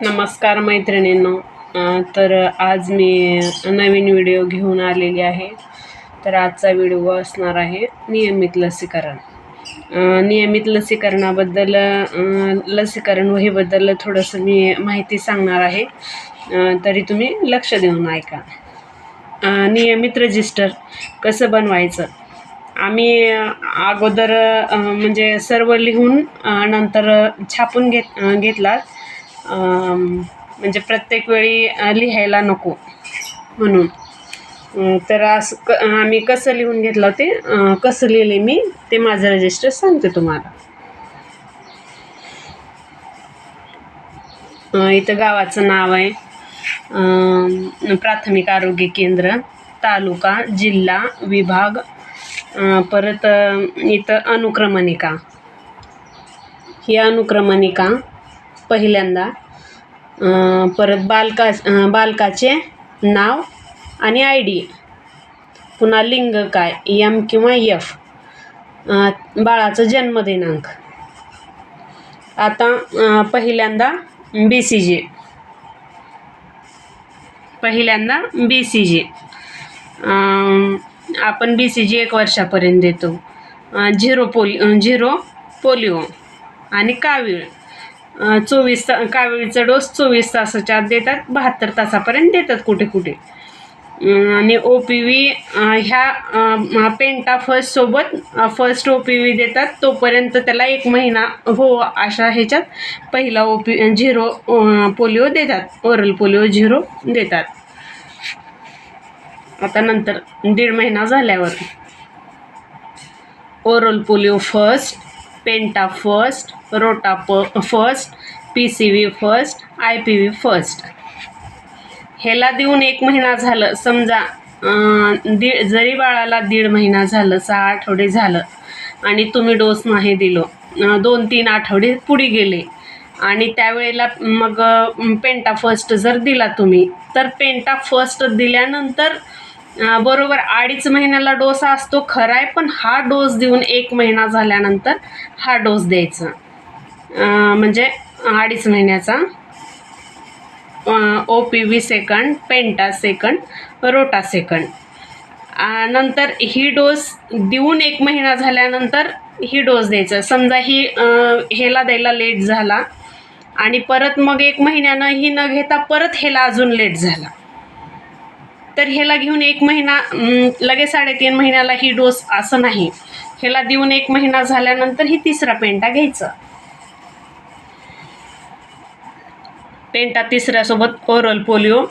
नमस्कार मैत्रिणींनो. तर आज मी नवीन व्हिडिओ घेऊन आलेली आहे. तर आजचा व्हिडिओ असणार आहे नियमित लसीकरण. नियमित लसीकरणाबद्दल लसीकरण वहीबद्दल थोडंसं मी माहिती सांगणार आहे. तरी तुम्ही लक्ष देऊन ऐका. नियमित रजिस्टर कसं बनवायचं? आम्ही अगोदर म्हणजे सर्व लिहून नंतर छापून घेत घेतलात. घेतला म्हणजे प्रत्येक वेळी लिहायला नको म्हणून. तर असं क आम्ही कसं लिहून घेतलं ते कसं लिहिले मी ते माझं रजिस्टर सांगते तुम्हाला. इथं गावाचं नाव आहे. प्राथमिक आरोग्य केंद्र तालुका जिल्हा विभाग परत इथं अनुक्रमणिका ही अनुक्रमणिका पहिल्यांदा. परत बालका बालकाचे नाव आणि आय डी. पुन्हा लिंग काय यम किंवा यफ बाळाचं जन्मदिनांक. आता पहिल्यांदा बी सी जी. पहिल्यांदा बी सी जी. आपण बी सी जी एक वर्षापर्यंत देतो. झिरो पोलि झिरो पोलिओ आणि कावीळ. चोवीस ता कावेळीचा डोस चोवीस तासाच्या आत देतात बहात्तर तासापर्यंत देतात कुठे कुठे. आणि ओ पी व्ही ह्या पेंटा फर्स्टसोबत फर्स्ट ओ पी व्ही देतात तोपर्यंत त्याला एक महिना हो अशा ह्याच्यात पहिला ओ पी झिरो पोलिओ देतात ओरल पोलिओ झिरो देतात. आता नंतर दीड महिना झाल्यावर. Oral polio first penta first rota प first P C V first I P V first ह्याला देऊन एक महिना झालं. समजा दीड जरी बाळाला दीड महिना झालं सहा आठवडे झालं आणि तुम्ही डोस नाही दिलो दोन तीन आठवडे पुढे गेले आणि त्यावेळेला मग पेंटा फर्स्ट जर दिला तुम्ही तर पेंटा फर्स्ट दिल्यानंतर बरोबर अडीच महिन्याला डोस असतो खरा आहे पण हा डोस देऊन एक महिना झाल्यानंतर हा डोस द्यायचा. म्हणजे अडीच महिन्याचा. O P V second penta second rota second नंतर ही डोस देऊन एक महिना झाल्यानंतर ही डोस द्यायचं. समजा ही हेला ह्याला द्यायला लेट झाला आणि परत मग एक महिन्यानं ही न घेता परत ह्याला अजून लेट झाला. तर ह्याला घेऊन एक महिना लगेच साडेतीन महिन्याला ही डोस असं नाही. ह्याला देऊन एक महिना झाल्यानंतर ही तिसरा पेंटा घ्यायचा. Penta तिसऱ्यासोबत oral polio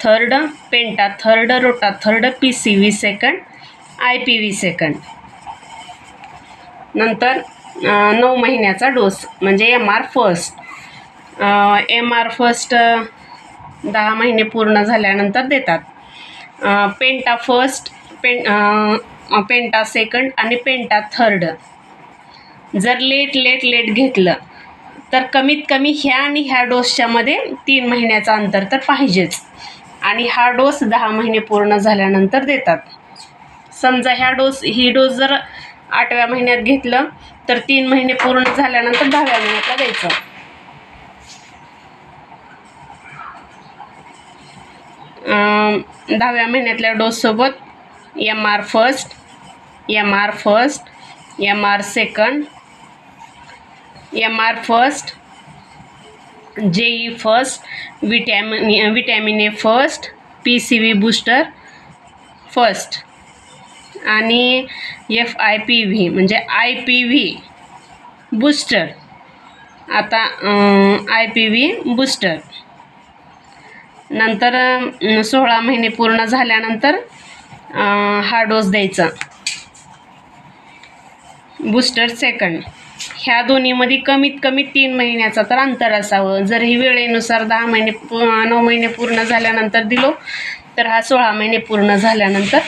third penta third rota third P C V second I P V second. नंतर नऊ महिन्याचा डोस म्हणजे M R first M R first दहा महिने पूर्ण झाल्यानंतर देतात. पेंटा फर्स्ट पें पेंटा सेकंड आणि पेंटा थर्ड जर लेट लेट लेट घेतलं तर कमीत कमी ह्या आणि ह्या डोसच्यामध्ये तीन महिन्याचं अंतर तर पाहिजेच. आणि हा डोस दहा महिने पूर्ण झाल्यानंतर देतात. समजा ह्या डोस ही डोस जर आठव्या महिन्यात घेतलं तर तीन महिने पूर्ण झाल्यानंतर दहाव्या महिन्यातला द्यायचं. दहाव्या महिन्यातल्या डोससोबत M R first M R first M R second M R first J E first vitamin vitamin A first P C V booster first आणि एफ आय पी व्ही म्हणजे आय पी व्ही बूस्टर आता I P V booster नंतर सोळा महिने पूर्ण झाल्यानंतर हा dose द्यायचा. बूस्टर सेकंड ह्या दोन्हीमध्ये कमीत कमी तीन महिन्याचा तर अंतर असावं. जर ही वेळेनुसार दहा महिने नऊ महिने पूर्ण झाल्यानंतर दिलो तर हा सोळा महिने पूर्ण झाल्यानंतर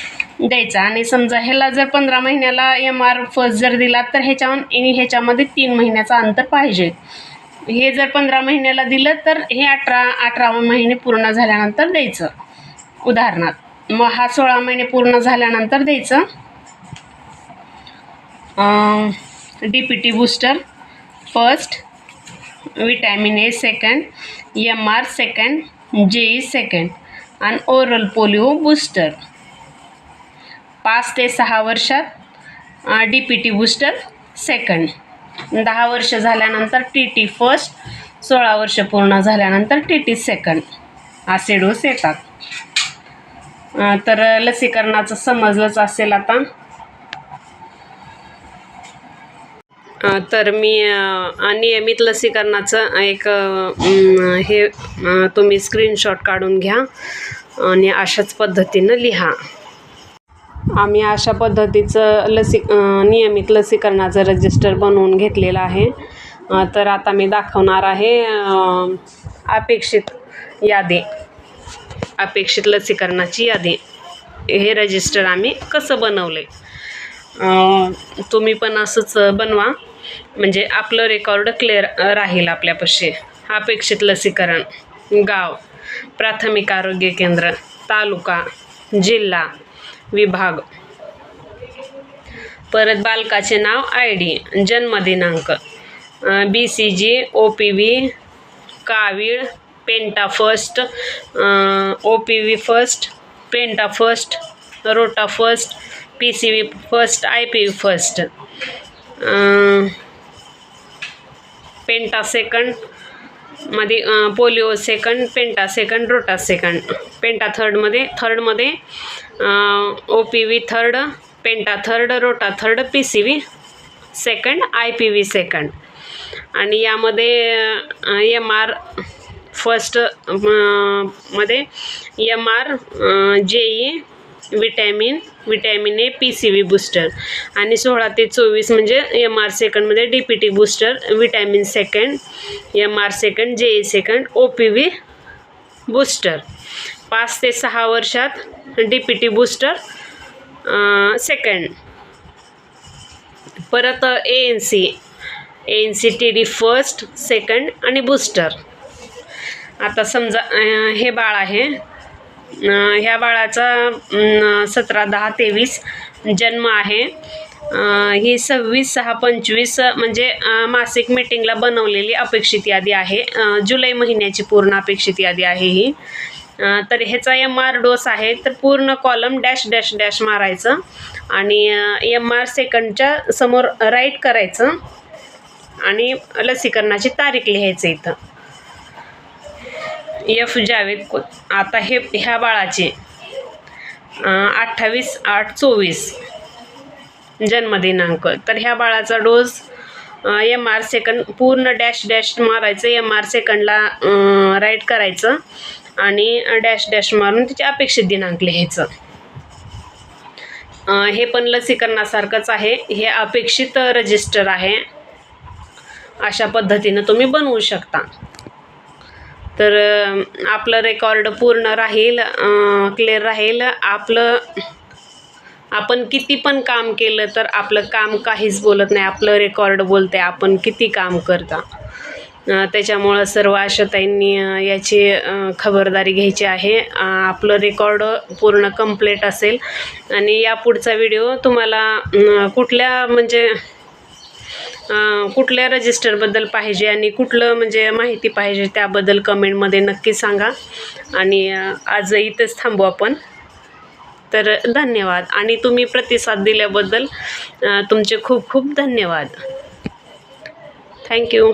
द्यायचा. आणि समजा ह्याला जर पंधरा महिन्याला एम आर फर्स्ट जर दिला तर ह्याच्यावर ह्याच्यामध्ये तीन महिन्याचा अंतर पाहिजे. हे जर पंधरा महिन्याला दिलं तर हे अठरा अठरा महिने पूर्ण झाल्यानंतर द्यायचं. उदाहरणार्थ मग हा सोळा महिने पूर्ण झाल्यानंतर द्यायचं. D P T booster first vitamin A second M R second J E second आणि ओरल पोलिओ बूस्टर पाच ते सहा वर्षात D P T booster second दहा वर्ष झाल्यानंतर टी टी फर्स्ट सोळा वर्ष पूर्ण झाल्यानंतर टी टी सेकंड असे डोस येतात. तर लसीकरणाचं समजलंच असेल आता. तर मी अनियमित नियमित लसीकरणाचं एक हे तुम्ही स्क्रीनशॉट काढून घ्या आणि अशाच पद्धतीनं लिहा. आम्ही अशा पद्धतीचं लसी नियमित लसीकरणाचं रजिस्टर बनवून घेतलेलं आहे. तर आता मी दाखवणार आहे अपेक्षित यादी. अपेक्षित लसीकरणाची यादी. हे रजिस्टर आम्ही कसं बनवलं आहे तुम्ही पण असंच बनवा. म्हणजे आपलं रेकॉर्ड क्लिअर राहील आपल्यापाशी. अपेक्षित लसीकरण गाव प्राथमिक आरोग्य केंद्र तालुका जिल्हा विभाग. परत बालकाचे नाव आय डी जन्मदिनांक B C G O P V कावीळ penta first O P V first penta first rota first P C V first I P V first penta सेकंडमध्ये polio second penta second rota second penta थर्डमध्ये थर्डमध्ये O P V third penta third rota third P C V second I P V second आणि यामध्ये M R फर्स्टमध्ये M R J E vitamin vitamin A P C V booster आणि सोळा ते चोवीस म्हणजे M R सेकंडमध्ये D P T booster vitamin second M R second J E second O P V booster पाच ते सहा वर्षात D P T booster second परत A N C A N C T D first second आणि booster आता समजा हे बाळ आहे. ह्या बाळाचा सतरा दहा तेवीस जन्म आहे. ही सव्वीस सहा पंचवीस म्हणजे मासिक मीटिंगला बनवलेली अपेक्षित यादी आहे. जुलै महिन्याची पूर्ण अपेक्षित यादी आहे ही. तर ह्याचा एम आर डोस आहे. तर पूर्ण कॉलम डॅश डॅश डॅश मारायचं आणि एम आर सेकंडच्या समोर राईट करायचं आणि लसीकरणाची तारीख लिहायचं इथं. एफ जावेद को आता हे ह्या बाळाचे अठ्ठावीस आठ चोवीस जन्मदिनांक. तर ह्या बाळाचा डोस एम आर सेकंड पूर्ण डॅश डॅश मारायचं एम आर सेकंडला राईट करायचं आणि डॅश डॅश मारून तिचे अपेक्षित दिनांक लिहायचं. हे पण लसीकरणासारखंच आहे. हे अपेक्षित रजिस्टर आहे. अशा पद्धतीनं तुम्ही बनवू शकता. तर आपलं रेकॉर्ड पूर्ण राहील क्लिअर राहील. आपलं आपण किती पण काम केलं तर आपलं काम काहीच बोलत नाही. आपलं रेकॉर्ड बोलते आपण किती काम करता. त्याच्यामुळं सर्व आशाताईंनी याची खबरदारी घ्यायची आहे. आपलं रेकॉर्ड पूर्ण कंप्लीट असेल. आणि या पुढचा व्हिडिओ तुम्हाला कुठल्या म्हणजे कुठल्या रजिस्टरबद्दल पाहिजे आणि कुठलं म्हणजे माहिती पाहिजे त्याबद्दल कमेंटमध्ये नक्की सांगा. आणि आज इथंच थांबू आपण. तर धन्यवाद. आणि तुम्ही प्रतिसाद दिल्याबद्दल तुमचे खूप खूप धन्यवाद. थँक्यू